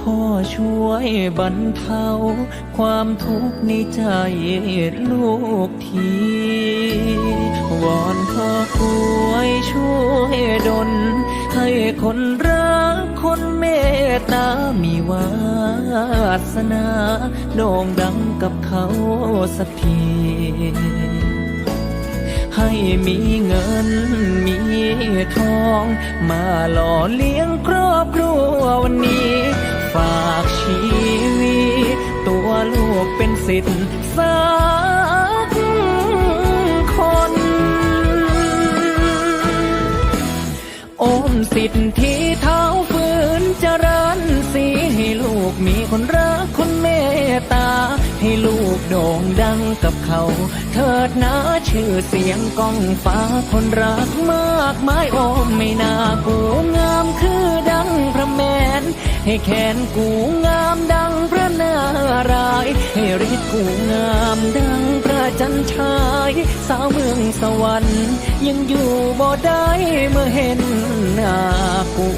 พ่อช่วยบรรเทาความทุกข์ในใจลูกทีวอนพ่อกลวยช่วยดลให้คนรักคนเมตตามีวาสนาโด่งดังกับเขาสักที ให้มีเงินมีทอง มาหล่อเลี้ยงครอบครัววันนี้ ฝากชีวิตตัวลูกเป็นสิทธิ์สักคนโอมสิทธิ์ที่เท้าฝืนเจริญสีให้ลูกมีคนรักคนเมตตาให้ลูก โด่งดังกับเขา เถิดนะชื่อเสียงก้องฟ้าคนรักมากมายโอมไม่น่ากูงามคือดังพระแมน ให้แขนกูงามดังพระนารายให้ฤทธิ์กูงามดังพระจันทราย สาวเมืองสวรรค์ยังอยู่บ่ได้เมื่อเห็นหน้ากู